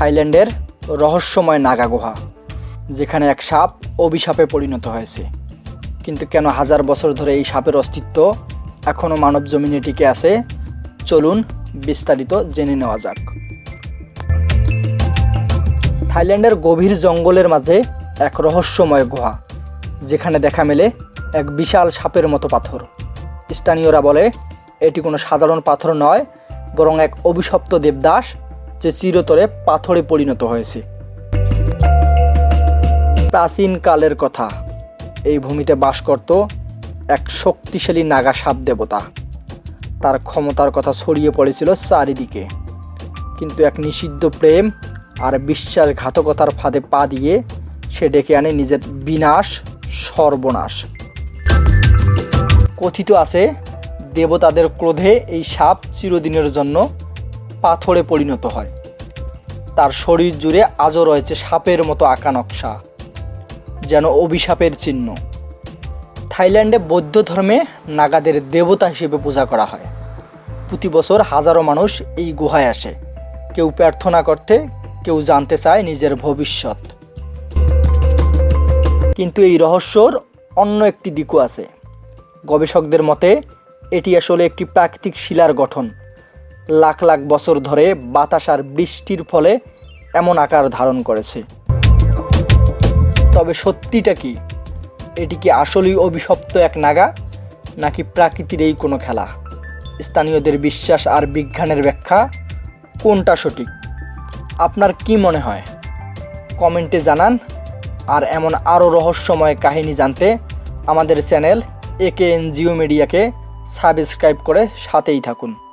থাইল্যান্ডের রহস্যময় নাগা গুহা, যেখানে এক সাপ অভিশাপে পরিণত হয়েছে। কিন্তু কেন হাজার বছর ধরে এই সাপের অস্তিত্ব এখনও মানব জমিনে টিকে আছে? চলুন বিস্তারিত জেনে নেওয়া যাক। থাইল্যান্ডের গভীর জঙ্গলের মাঝে এক রহস্যময় গুহা, যেখানে দেখা মেলে এক বিশাল সাপের মতো পাথর। স্থানীয়রা বলে, এটি কোনো সাধারণ পাথর নয়, বরং এক অভিশপ্ত দেবদাস যে চিরতরে পাথরে পরিণত হয়েছে। প্রাচীন কালের কথা, এই ভূমিতে বাস করত এক শক্তিশালী নাগা সাপ দেবতা। তার ক্ষমতার কথা ছড়িয়ে পড়েছিল চারিদিকে। কিন্তু এক নিষিদ্ধ প্রেম আর বিশ্বাসঘাতকতার ফাঁদে পা দিয়ে সে ডেকে আনে নিজের বিনাশ, সর্বনাশ। কথিত আছে, দেবতাদের ক্রোধে এই সাপ চিরদিনের জন্য পাথরে পরিণত হয়। তার শরীর জুড়ে আজও রয়েছে সাপের মতো আঁকা নকশা, যেন অভিশাপের চিহ্ন। থাইল্যান্ডে বৌদ্ধ ধর্মে নাগাদের দেবতা হিসেবে পূজা করা হয়। প্রতি বছর হাজারো মানুষ এই গুহায় আসে। কেউ প্রার্থনা করতে, কেউ জানতে চায় নিজের ভবিষ্যৎ। কিন্তু এই রহস্যর অন্য একটি দিকও আছে। গবেষকদের মতে, এটি আসলে একটি প্রাকৃতিক শিলার গঠন। লাখ লাখ বছর ধরে বাতাস আর বৃষ্টির ফলে এমন আকার ধারণ করেছে। তবে সত্যিটা কি? এটি কি আসলেই অভিশপ্ত এক নাগা, নাকি প্রাকৃতির এই কোনো খেলা? স্থানীয়দের বিশ্বাস আর বিজ্ঞানের ব্যাখ্যা, কোনটা সঠিক? আপনার কি মনে হয়? কমেন্টে জানান। আর এমন আরও রহস্যময় কাহিনী জানতে আমাদের চ্যানেল একে এন জিও মিডিয়াকে সাবস্ক্রাইব করে সাথেই থাকুন।